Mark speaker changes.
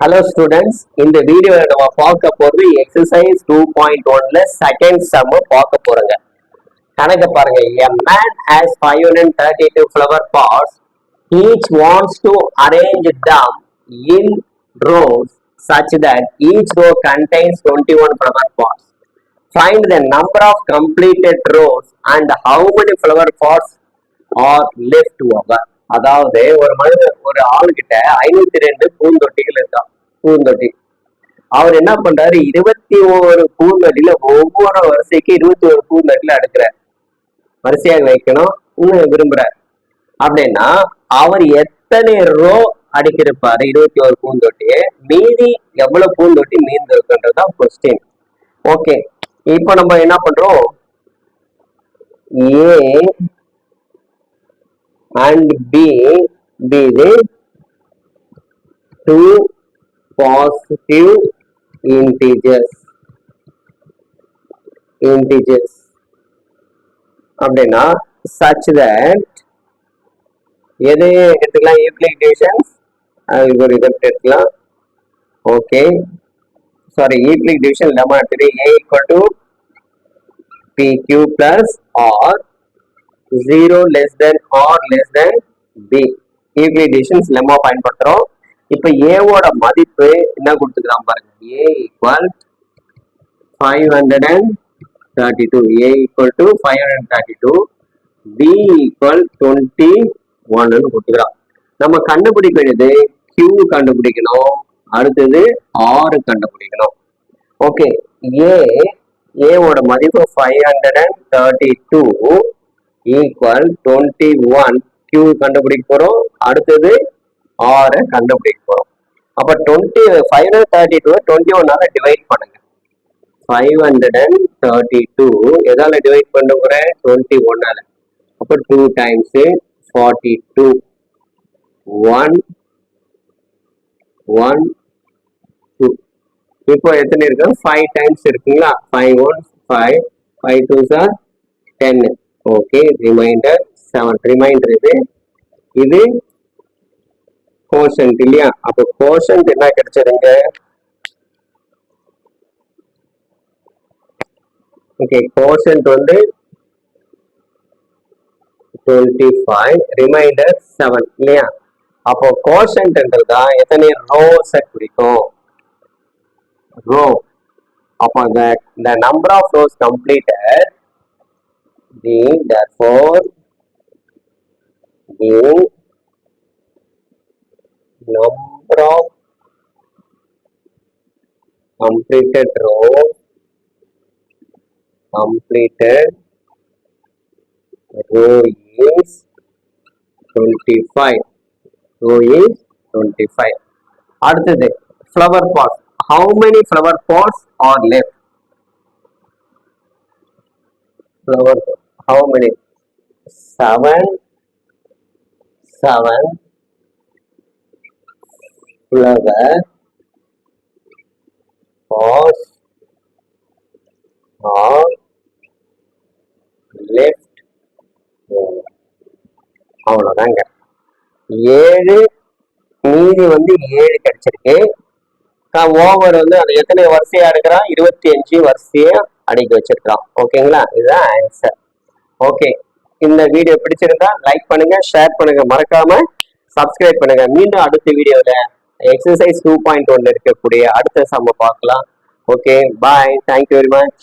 Speaker 1: Hello students இந்த video நம்ம பார்க்க போகிறது எக்ஸசைஸ் டூ பாயிண்ட் ஒன்ல செகண்ட் சம் பார்க்க போறோங்க கணக்கு பாருங்க a man has five hundred thirty two flower pots each wants to arrange them in rows such that each row contains twenty one flower pots find the number of completed rows and how many flower pots are left over அதாவது ஒரு மனிதர் ஒரு ஆளுகிட்ட ஐநூத்தி ரெண்டு பூந்தொட்டிகள் இருக்கான் பூந்தொட்டி. அவர் என்ன பண்றாரு? இருபத்தி ஒரு பூந்தொட்டில ஒவ்வொரு வரிசைக்கு இருபத்தி ஒரு பூந்தொட்டில அடுக்கிறார். வரிசையாக வைக்கணும். இன்னும் விரும்புறார். அப்படின்னா அவர் எத்தனை ரோ அடிக்கிருப்பாரு? இருபத்தி ஒரு பூந்தொட்டி. மீதி எவ்வளவு பூந்தொட்டி மீந்து இருக்குன்றதுதான் கொஸ்டின் ஓகே இப்போ நம்ம என்ன பண்றோம்? ஏ and B be the two positive integers integers அப்படின்னா such that எது எடுத்துக்கலாம் யூக்ளிக் டிவிஷன்ஸ் அதுக்கு ஒரு இதை எடுத்துக்கலாம் okay sorry Euclid division lemma எடுத்துட்டு A equal to B Q plus R zero less than R less than B equations lemma பயன்படுத்துறோம். இப்போ ஏவோட மதிப்பு என்ன கொடுத்துக்கலாம் பாருங்க. A equal five hundred and thirty two A equal to five hundred thirty two B equal twenty ஒன்னு கொடுத்துக்கிறோம் நம்ம கண்டுபிடிக்க வேண்டியது கியூ கண்டுபிடிக்கணும். அடுத்தது ஆறு கண்டுபிடிக்கணும். ஓகே ஏ ஏவோட மதிப்பு five hundred and thirty two equal twenty one Q கண்டுபிடிக்க போறோம். அடுத்தது ஆரை கண்டுபிடிக்க போறோம். அப்ப twenty five hundred thirty two twenty ஒன்னால டிவைட் பண்ணுங்க. Five hundred and thirty two எதால டிவைட் பண்ண போறேன்? டுவெண்ட்டி ஒன்னால அப்போ two times forty two one one two இப்போ எத்தனை இருக்கு? ஃபைவ் டைம்ஸ் இருக்குங்களா? Five one five five two sir டென்னு ஓகே ரிமைண்டர் செவன் ரிமைண்டர் இது. இது கோஷன்ட் இல்லையா? அப்போ கோஷன்ட் என்ன கிடைச்சதுங்க ஓகே கோஷன்ட் வந்து டுவெண்ட்டி ஃபைவ் ரிமைண்டர் செவன் இல்லையா? அப்போ கோஷன்ட்ன்றது தான் எத்தனை? ரோஸை குறிக்கும். ரோ அப்போ இந்த number of rows completed completed the therefore the number of completed rows completed row is 25 row is 25 அடுத்தது flower pots how many flower pots are left flower how many? Seven. Seven. Flower pots are left. over. அவ்வளோதாங்க ஏழு. மீதி வந்து ஏழு கிடைச்சிருக்கு. Over வந்து அது எத்தனை வரிசையா எடுக்கிறான்? இருபத்தி அஞ்சு வரிசையா அடுக்கி வச்சிருக்கிறான். ஓகேங்களா இதுதான் ஆன்சர் ஓகே இந்த வீடியோ பிடிச்சிருந்தா லைக் பண்ணுங்க ஷேர் பண்ணுங்க. மறக்காம சப்ஸ்கிரைப் பண்ணுங்க. மீண்டும் அடுத்த வீடியோல எக்ஸசைஸ் டூ பாயிண்ட் ஒன்ல இருக்கக்கூடிய அடுத்த சம்ம பார்க்கலாம். Okay bye thank you very much